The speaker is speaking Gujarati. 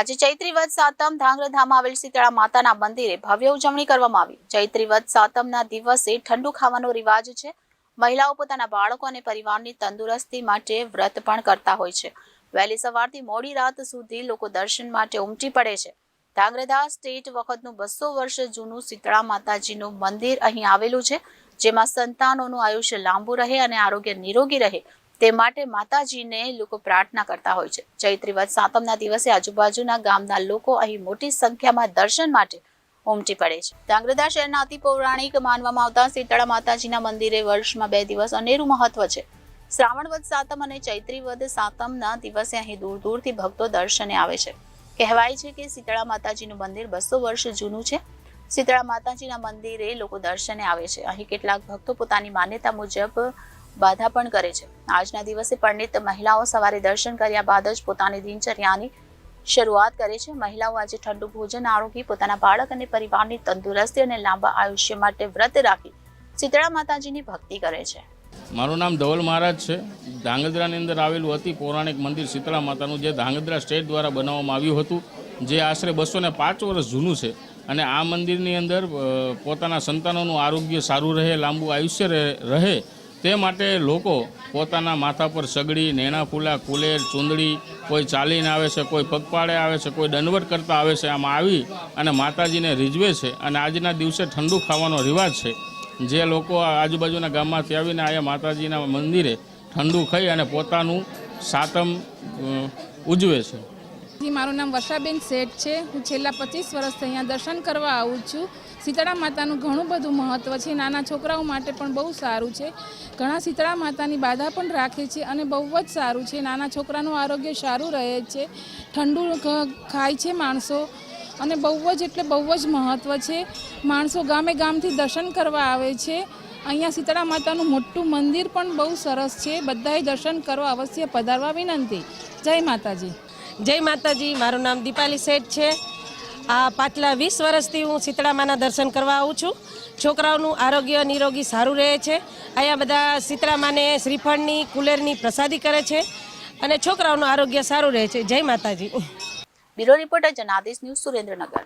આજે ચૈત્રી વદ સાતમ ધાંગ્રધામ આવેલ શીતળા માતાના મંદિરે ભવ્ય ઉજવણી કરવામાં આવી. ચૈત્રી વદ સાતમના દિવસે ઠંડુ ખાવાનો રિવાજ છે. મહિલાઓ પોતાના બાળકો અને પરિવારની તંદુરસ્તી માટે વ્રત પણ કરતા હોય છે. વહેલી સવારથી મોડી રાત સુધી લોકો દર્શન માટે ઉમટી પડે છે. ધાંગ્રધા સ્ટેટ વખતનું બસો વર્ષ જૂનું શીતળા માતાજીનું મંદિર અહીં આવેલું છે, જેમાં સંતાનોનું આયુષ્ય લાંબુ રહે અને આરોગ્ય નિરોગી રહે. તે માટે માતાજીને લોકો પ્રાર્થના કરતા હોય છે. ચૈત્રી વધ સાતમના દિવસે આજુબાજુના ગામના લોકો અહીં મોટી સંખ્યામાં દર્શન માટે ઉમટી પડે છે. ધાંગ્રધા શહેરના અતિ પૌરાણિક માનવામાં આવતા શીતળા માતાજીના મંદિરે વર્ષમાં બે દિવસ અનેરું મહત્વ છે. શ્રાવણ વધ સાતમ અને ચૈત્રી વધ સાતમના દિવસે અહીં દૂર દૂરથી ભક્તો દર્શને આવે છે. કહેવાય છે કે શીતળા માતાજીનું મંદિર બસો વર્ષ જૂનું છે. શીતળા માતાજીના મંદિરે લોકો દર્શને આવે છે. અહીં કેટલાક ભક્તો પોતાની માન્યતા મુજબ બાધા પણ કરે છે. આજના દિવસે પંડિત મહિલાઓ સવારે દર્શન કર્યા બાદ જ પોતાની દિનચર્યાની શરૂઆત કરે છે. મહિલાઓ આજે ઠંડુ ભોજન, આરોગી, પોતાના બાળક અને પરિવારની તંદુરસ્તી અને લાંબા આયુષ્ય માટે વ્રત રાખી શીતળા માતાજીની ભક્તિ કરે છે. મારું નામ ધવલ મહારાજ છે. ધાંગધ્રાની અંદર આવેલું અતિ પૌરાણિક મંદિર શીતળા માતાનું જે ધાંગધ્રા સ્ટેટ દ્વારા બનાવવામાં આવ્યું હતું, જે આશરે બસો ને પાંચ વર્ષ જૂનું છે અને આ મંદિરની અંદર પોતાના સંતાનોનું આરોગ્ય સારું રહે, લાંબુ આયુષ્ય રહે- તે માટે લોકો પોતાના માથા પર સગડી, નેણા ફૂલા, કુલેર, ચૂંદડી, કોઈ ચાલીને આવે છે, કોઈ પગપાળે આવે છે, કોઈ દંડવટ કરતા આવે છે, આમાં આવી અને માતાજીને રીઝવે છે અને આજના દિવસે ઠંડુ ખાવાનો રિવાજ છે. જે લોકો આજુબાજુના ગામમાંથી આવીને આયા માતાજીના મંદિરે ઠંડુ ખાઈ અને પોતાનું સાતમ ઉજવે છે. મારું નામ વર્ષાબેન શેઠ છે. હું છેલ્લા પચીસ વર્ષથી અહીંયા દર્શન કરવા આવું છું. શીતળા માતાનું ઘણું બધું મહત્ત્વ છે. નાના છોકરાઓ માટે પણ બહુ સારું છે. ઘણા શીતળા માતાની બાધા પણ રાખે છે અને બહુ જ સારું છે. નાના છોકરાનું આરોગ્ય સારું રહે છે. ઠંડુ ખાય છે માણસો અને બહુ જ એટલે બહુ જ મહત્ત્વ છે. માણસો ગામે ગામથી દર્શન કરવા આવે છે. અહીંયા શીતળા માતાનું મોટું મંદિર પણ બહુ સરસ છે. બધાએ દર્શન કરવા અવશ્ય પધારવા વિનંતી. જય માતાજી. જય માતાજી, મારું નામ દીપાલી શેઠ છે. આ પાછલા વીસ વર્ષથી હું શીતળામાના દર્શન કરવા આવું છું. છોકરાઓનું આરોગ્ય નિરોગી સારું રહે છે. અહીંયા બધા શીતળામાને શ્રીફળની, કુલેરની પ્રસાદી કરે છે અને છોકરાઓનું આરોગ્ય સારું રહે છે. જય માતાજી. Bureau reporter Janadesh news Surendranagar.